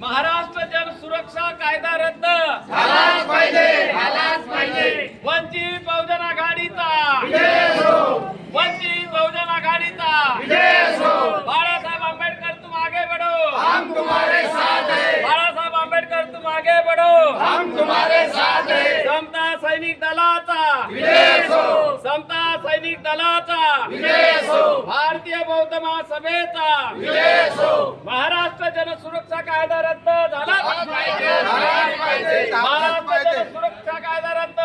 महाराष्ट्र जन सुरक्षा कायदा रद्द. झालाच पाहिजे. झालाच पाहिजे. वंचित बहुजन आघाडीचा. हो. वंचित बहुजन आघाडीचा. हो. बाळासाहेब आंबेडकर तुम आगे बढो. हम तुम्हारे साथ है. बाळासाहेब आंबेडकर तुम आगे बढो. हम तुम्हारे साथ समता सैनिक दलाचा. हो. समता विजय हो भारतीय बौद्ध महासभेचा. महाराष्ट्र जनसुरक्षा कायदा रद्द झाला. महाराष्ट्र जनसुरक्षा कायदा रद्द.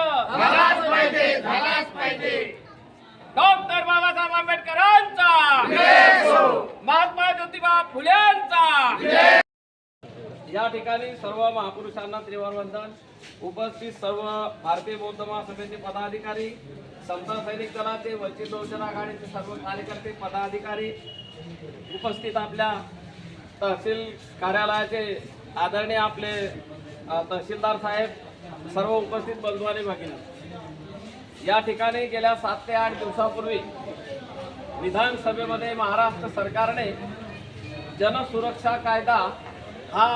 डॉक्टर बाबासाहेब आंबेडकरांचा. महात्मा ज्योतिबा फुल्यांचा या ठिकाणी सर्व महापुरुषांना त्रिवार वंदन उपस्थित सर्व भारतीय बौद्ध महासभेचे पदाधिकारी समता सैनिक दलाचे वंचित बहुजन आघाडीचे सर्व कार्यकर्ते पदाधिकारी उपस्थित आपल्या तहसील कार्यालयाचे आदरणीय आपले तहसीलदार साहेब सर्व उपस्थित बंधू आणि भगिनी. या ठिकाणी गेल्या सात ते आठ दिवसापूर्वी विधानसभेमध्ये महाराष्ट्र सरकारने जनसुरक्षा कायदा हा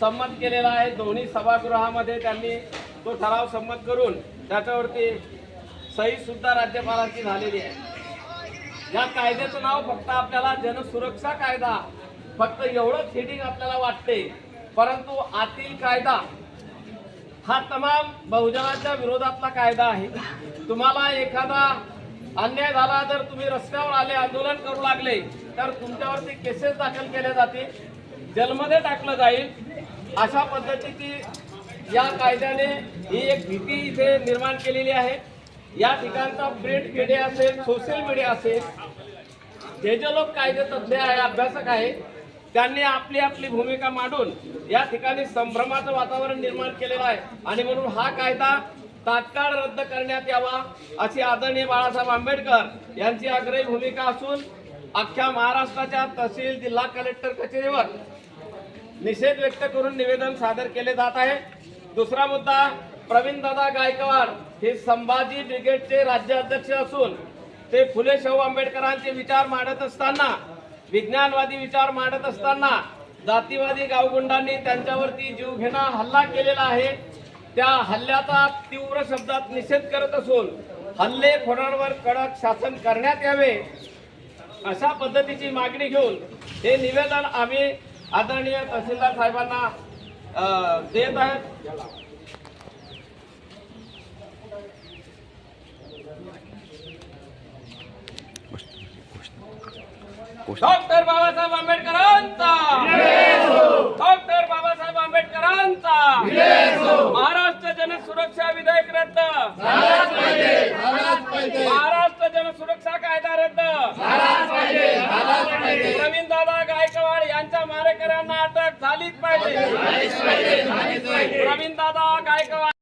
संमत केलेला आहे. दोन्ही सभागृहामध्ये त्यांनी तो ठराव संमत करून त्याच्यावरती सहीसुद्धा राज्यपालांची झालेली आहे. या कायद्याचं नाव फक्त आपल्याला जनसुरक्षा कायदा फक्त एवढंच हेडिंग आपल्याला वाटते. परंतु आतील कायदा हा तमाम बहुजनाच्या विरोधातला कायदा आहे. तुम्हाला एखादा अन्याय झाला जर तुम्ही रस्त्यावर आले आंदोलन करू लागले तर तुमच्यावरती केसेस दाखल केले जातील. जेलमध्ये टाकलं जाईल. अशा पद्धतीची या कायद्याने ही एक भीती इथे निर्माण केलेली आहे. या ठिकाणचा प्रिंट मीडिया असेल सोशल मीडिया असेल जे जे लोक कायदे तज्ज्ञ आहे अभ्यासक आहे त्यांनी आपली आपली भूमिका मांडून या ठिकाणी संभ्रमाचं वातावरण निर्माण केलेलं आहे. आणि म्हणून हा कायदा तात्काळ रद्द करण्यात यावा अशी आदरणीय बाळासाहेब आंबेडकर यांची आग्रही भूमिका असून अख्ख्या महाराष्ट्राच्या तहसील जिल्हा कलेक्टर कचेरीवर निषेध व्यक्त करून निवेदन सादर केले जात आहे. दुसरा मुद्दा प्रवीण दादा गायकवाड हे संभाजी ब्रिगेडचे राज्य अध्यक्ष असून ते फुले शाहू आंबेडकरांचे विचार मांडत असताना विज्ञानवादी विचार मांडत असताना जातीवादी गावगुंडांनी त्यांच्यावरती जीवघेणा हल्ला केलेला आहे. त्या हल्ल्याचा तीव्र शब्दात निषेध करत असून हल्लेखोरांवर कडक शासन करण्यात यावे अशा पद्धतीची मागणी घेऊन हे निवेदन आम्ही आदरणीय तहसीलदार साहेबांना देत आहेत. डॉक्टर बाबासाहेब आंबेडकरांचा डॉक्टर बाबासाहेब आंबेडकरांचा महाराष्ट्र जनसुरक्षा विधेयक रद्द झालाच पाहिजे झालाच पाहिजे महाराष्ट्र जनसुरक्षा कायदा रद्द झालाच पाहिजे झालाच पाहिजे प्रवीण दादा गायकवाड मारेकऱ्यांना अटक झालीच पाहिजे. झालीच पाहिजे झालीच पाहिजे. प्रवीण दादा गायकवाड